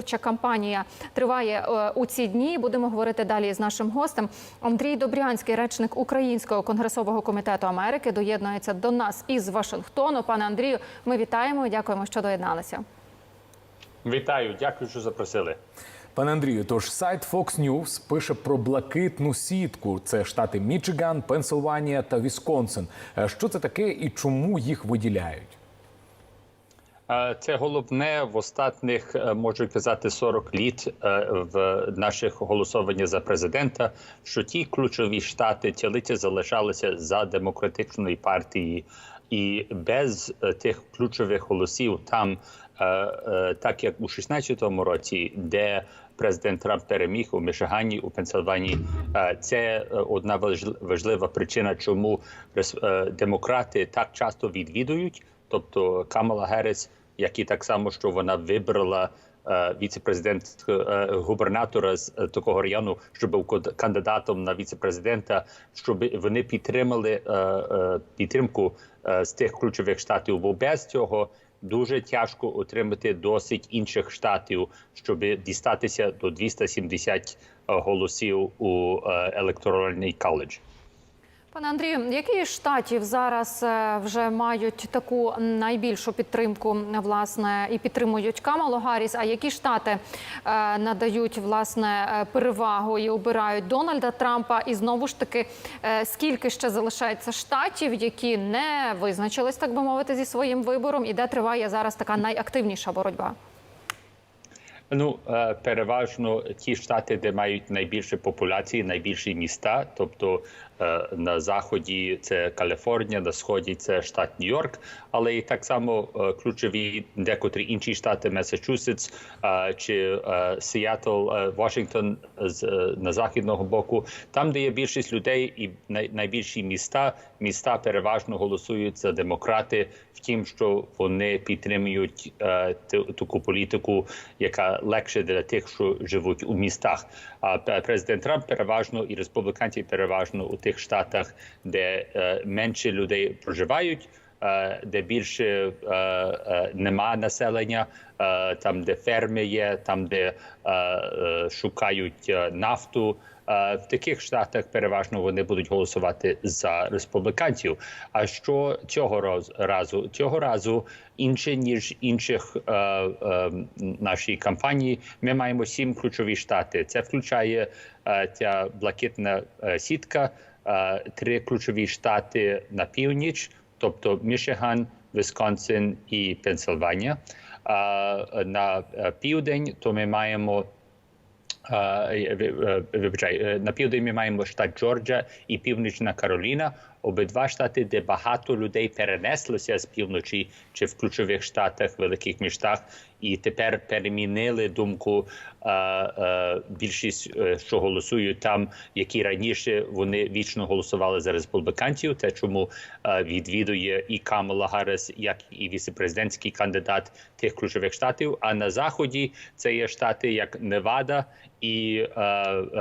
Виборча кампанія триває е, у ці дні. Будемо говорити далі з нашим гостем. Андрій Добрянський, речник Українського конгресового комітету Америки, доєднується до нас із Вашингтону. Пане Андрію, ми вітаємо і дякуємо, що доєдналися. Вітаю, дякую, що запросили. Пане Андрію, тож сайт Fox News пише про блакитну сітку. Це штати Мічиган, Пенсильванія та Вісконсин. Е, Що це таке і чому їх виділяють? Це головне в останніх, е, можу казати, 40 літ е, в наших голосуваннях за президента, що ті ключові штати цілиці залишалися за демократичної партії, і без е, тих ключових голосів там, так як у 16-му році, де президент Трамп переміг у Мішигані, у Пенсильванії, це одна важлива причина, чому демократи так часто відвідують. Тобто Камала Герріс, як і так само, що вона вибрала е, віце-президент е, губернатора з е, такого району, щоб був кандидатом на віце-президента, щоб вони підтримали підтримку з тих ключових штатів. Бо без цього дуже тяжко отримати досить інших штатів, щоб дістатися до 270 голосів у електоральний коледж. Пане Андрію, які штатів зараз е, вже мають таку найбільшу підтримку власне і підтримують Камалу Гарріс, А які штати е, надають власне е, перевагу і обирають Дональда Трампа? І знову ж таки, скільки ще залишається штатів, які не визначились, так би мовити, зі своїм вибором, і де триває зараз така найактивніша боротьба? Ну переважно ті штати, де мають найбільше популяції, найбільші міста, тобто на заході це Каліфорнія, на сході це штат Нью-Йорк, але і так само е, ключові декотрі інші штати, Масачусетс е, чи е, Сіатл, е, Вашингтон е, на західного боку, там, де є більшість людей, і найбільші міста, міста переважно голосують за демократи. Втім, що вони підтримують е, таку політику, яка легше для тих, що живуть у містах. А президент Трамп переважно і республіканці переважно у тих штатах, де е, менше людей проживають. е, Де більше е, нема населення, там де ферми є, там де шукають нафту, В таких штатах переважно вони будуть голосувати за республіканців. А що цього разу? Цього разу інше ніж інших е, е, нашій кампанії. Ми маємо сім ключові штати. Це включає е, ця блакитна е, сітка, три ключові штати на північ, тобто Мішиган, Висконсин і Пенсильванія. На е, південь то ми маємо. Е, е, Вибачай, е, на південь ми маємо штат Джорджа і Північна Кароліна. Обидва штати, де багато людей перенеслися з півночі чи в ключових штатах, великих містах, і тепер перемінили думку е, е, більшість, е, що голосують там, які раніше вони вічно голосували за республіканців. Те, чому відвідує і Камала Гаррес, як і віцепрезидентський кандидат тих ключових штатів. А на заході це є штати як Невада і е,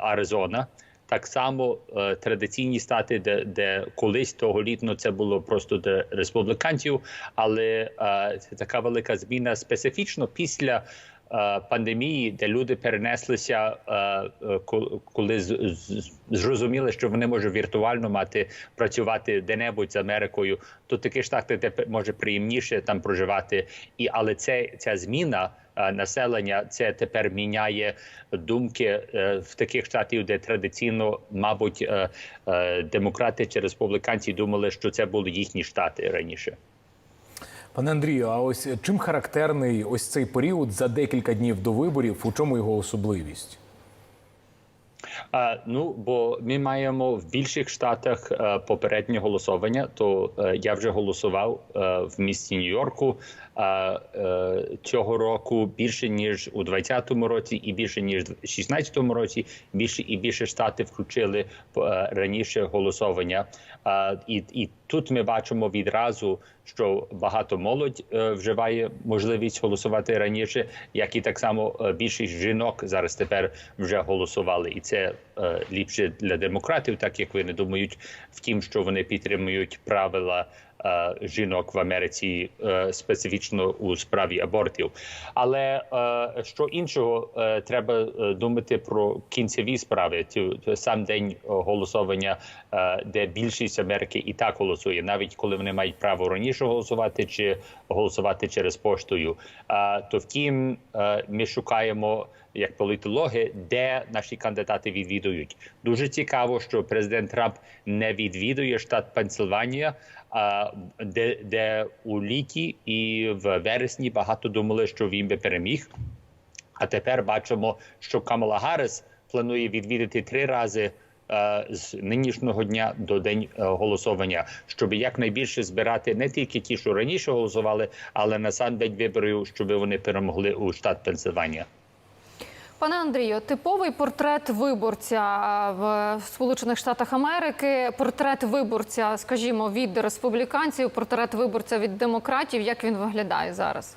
Аризона. Так само е, традиційні штати, де, де колись того літно це було просто для республіканців, але е, це така велика зміна специфічно після. е, Пандемії, де люди перенеслися, е, е, коли зрозуміли, що вони можуть віртуально мати працювати де-небудь з Америкою, то такі штати, де може приємніше там проживати. І але це ця зміна населення це тепер міняє думки е, в таких штатів, де традиційно, мабуть, е, е, демократи чи республіканці думали, що це були їхні штати раніше. Пане Андрію, а ось чим характерний ось цей період за декілька днів до виборів? У чому його особливість? Ну бо ми маємо в більших штатах е, попереднє голосування. То е, я вже голосував е, в місті Нью-Йорку цього року більше ніж у 2020 році, і більше ніж у 2016 році. Більше і більше штати включили раніше голосування. І, і тут ми бачимо відразу, що багато молодь е, вживає можливість голосувати раніше, як і так само е, більшість жінок зараз тепер вже голосували, і це е, ліпше для демократів, так як вони думають, втім, що вони підтримують правила жінок в Америці е, специфічно у справі абортів. Але е, що іншого е, треба е, думати про кінцеві справи. Сам день е, голосування, е, де більшість Америки і так голосує, навіть коли вони мають право раніше голосувати чи голосувати через поштою. Е, то втім, е, ми шукаємо як політологи, де наші кандидати відвідують. Дуже цікаво, що президент Трамп не відвідує штат Пенсильванія, де, де у літі і в вересні багато думали, що він би переміг. А тепер бачимо, що Камала Гарріс планує відвідати три рази. е, З нинішнього дня до день е, голосування, щоб якнайбільше збирати не тільки ті, що раніше голосували, але на сам день виборів, щоб вони перемогли у штат Пенсильванія. Пане Андрію, типовий портрет виборця в Сполучених Штатах Америки, портрет виборця, скажімо, від республіканців, портрет виборця від демократів. Як він виглядає зараз?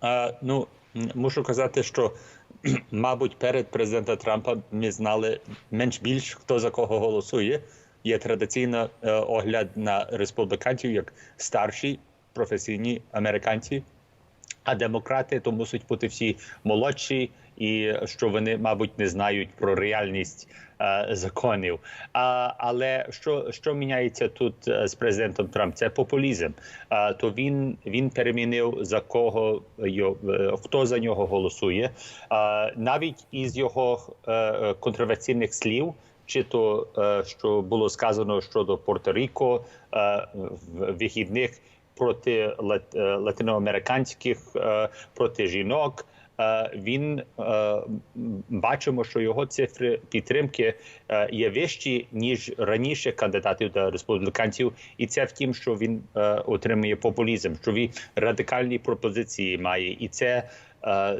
А, ну мушу казати, що мабуть перед президента Трампа ми знали менш більш хто за кого голосує. Є традиційно е, огляд на республіканців як старші професійні американці. А демократи то мусять бути всі молодші, і що вони, мабуть, не знають про реальність е, законів. А, але що, що міняється тут е, з президентом Трамп? Це популізм. А, то він, він перемінив за кого йо, е, хто за нього голосує. А, навіть із його е, е, контроверсійних слів. Чи то е, що було сказано щодо Порто-Ріко е, в вихідних проти е, латиноамериканських, е, проти жінок. Е, Він бачимо, що його цифри підтримки є вищі ніж раніше кандидатів до республіканців, і це в тім, що він отримує популізм, що він радикальні пропозиції має, і це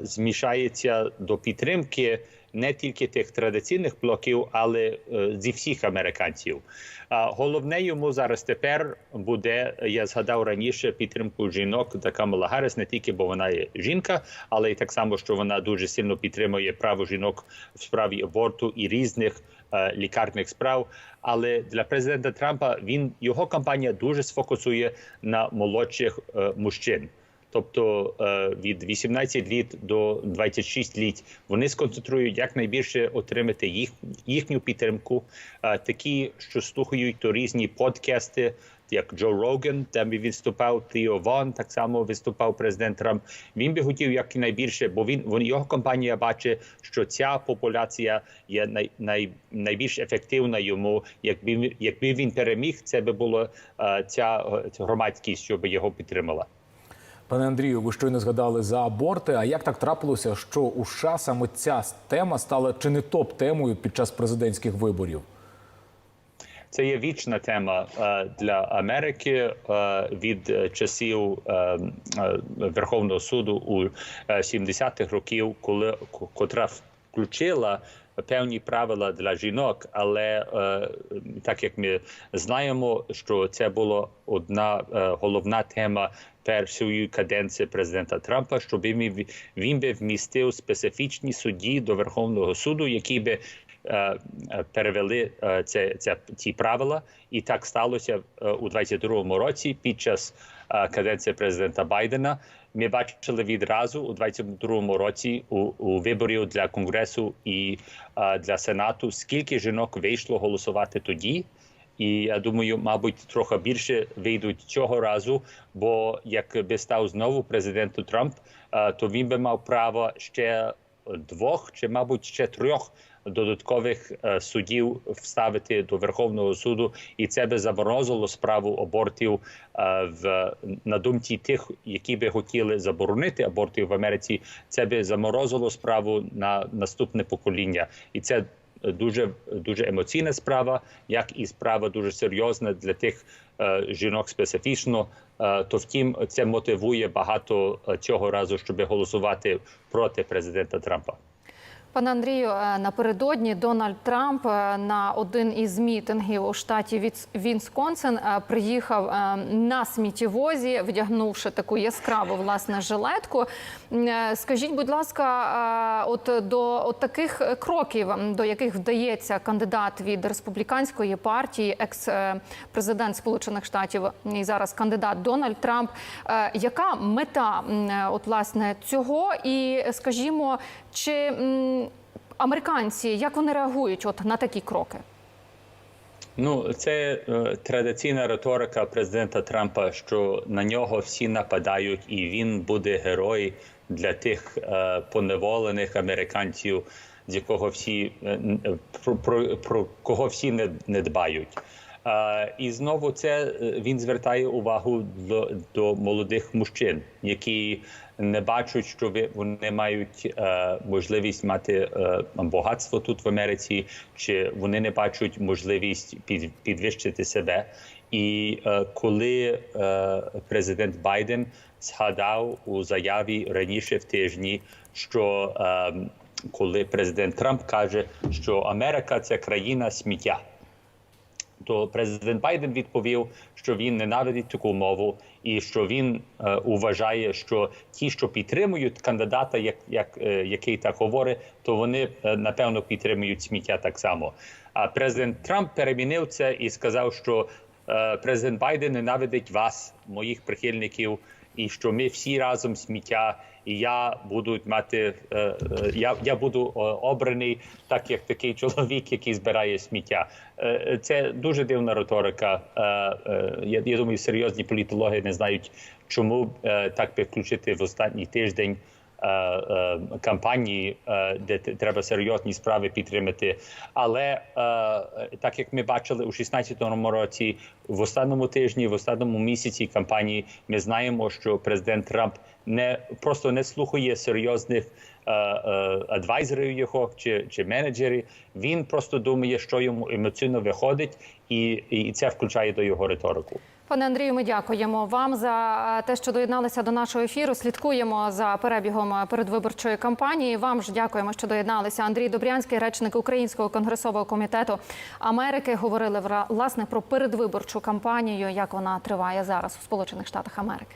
змішається до підтримки не тільки тих традиційних блоків, але е, зі всіх американців. Головне йому зараз тепер буде. Я згадав раніше підтримку жінок та Камала Гарріс, не тільки бо вона є жінка, але й так само, що вона дуже сильно підтримує право жінок в справі аборту і різних е, лікарних справ. Але для президента Трампа він його кампанія дуже сфокусує на молодших е, мужчин. Тобто е, від 18 літ до 26 літ вони сконцентрують якнайбільше отримати їх їхню підтримку, е, такі, що слухають то різні подкасти, як Джо Роган, там він виступав Тіо Вон, так само виступав президент Трамп. Він би хотів якнайбільше, бо він його компанія бачить, що ця популяція є най, най, найбільш ефективна йому. Якби якби він переміг, це би було е, ця громадськість, щоб його підтримала. Пане Андрію, ви щойно згадали за аборти. А як так трапилося, що у США саме ця тема стала чи не топ-темою під час президентських виборів? Це є вічна тема е, для Америки е, від часів е, Верховного суду у е, 70-х років, коли ко- котра включила певні правила для жінок, але е, так як ми знаємо, що це була одна е, головна тема першої каденції президента Трампа, щоб він, би вмістив специфічні судді до Верховного суду, які би е, е, перевели е, це, це ці правила, і так сталося у 22-му році під час каденції президента Байдена. Ми бачили відразу у 22-му році у, у виборів для конгресу і е, для сенату, скільки жінок вийшло голосувати тоді. І я думаю, мабуть, трохи більше вийдуть цього разу. Бо якби став знову президентом Трамп, е, то він би мав право ще двох чи, мабуть, ще трьох додаткових е, суддів вставити до Верховного суду, і це би заморозило справу абортів е, в на думці тих, які би хотіли заборонити аборти в Америці. Це би заморозило справу на наступне покоління, і це дуже дуже емоційна справа, як і справа дуже серйозна для тих е, жінок специфічно. Е, то втім, це мотивує багато е, цього разу, щоб голосувати проти президента Трампа. Пане Андрію, е, напередодні Дональд Трамп е, на один із мітингів у штаті Вінсконсин е, приїхав на сміттєвозі, вдягнувши таку яскраву власне жилетку. Скажіть, будь ласка, от до от таких кроків, до яких вдається кандидат від республіканської партії, екс-президент Сполучених Штатів і зараз кандидат Дональд Трамп. Яка мета от власне цього? І скажімо, чи американці як вони реагують от на такі кроки? Ну, це е, традиційна риторика президента Трампа, що на нього всі нападають, і він буде герой для тих е, поневолених американців, з якого всі е, е, про, про, про кого всі не, не дбають. Е, і знову це е, він звертає увагу до, до молодих мужчин, які не бачать, що вони мають е, можливість мати е, багатство тут в Америці, чи вони не бачать можливість під, підвищити себе. І е, коли е, президент Байден згадав у заяві раніше в тижні, що е, коли президент Трамп каже, що Америка це країна сміття то президент Байден відповів, що він ненавидить таку мову, і що він е, вважає, що ті, що підтримують кандидата, як, як е, який так говорить, то вони е, напевно підтримують сміття так само. А президент Трамп перемінив це і сказав, що е, президент Байден ненавидить вас, моїх прихильників, і що ми всі разом сміття. І я буду мати е, е, я, я буду е, обраний так, як такий чоловік, який збирає сміття. Це дуже дивна риторика. Я, я думаю, серйозні політологи не знають, чому так так підключити в останній тиждень. Е, е, Кампанії, е, де треба серйозні справи підтримати, але так як ми бачили у 16-му році, в останньому тижні, в останньому місяці кампанії, ми знаємо, що президент Трамп не просто не слухає серйозних адвайзерів його чи, чи менеджерів. Він просто думає, що йому емоційно виходить, і, і це включає до його риторику. Пане Андрію, ми дякуємо вам за е, те, що доєдналися до нашого ефіру. Слідкуємо за перебігом е, передвиборчої кампанії. Вам ж дякуємо, що доєдналися. Андрій Добрянський, речник Українського конгресового комітету Америки, говорили власне про передвиборчу кампанію, як вона триває зараз у Сполучених Штатах Америки.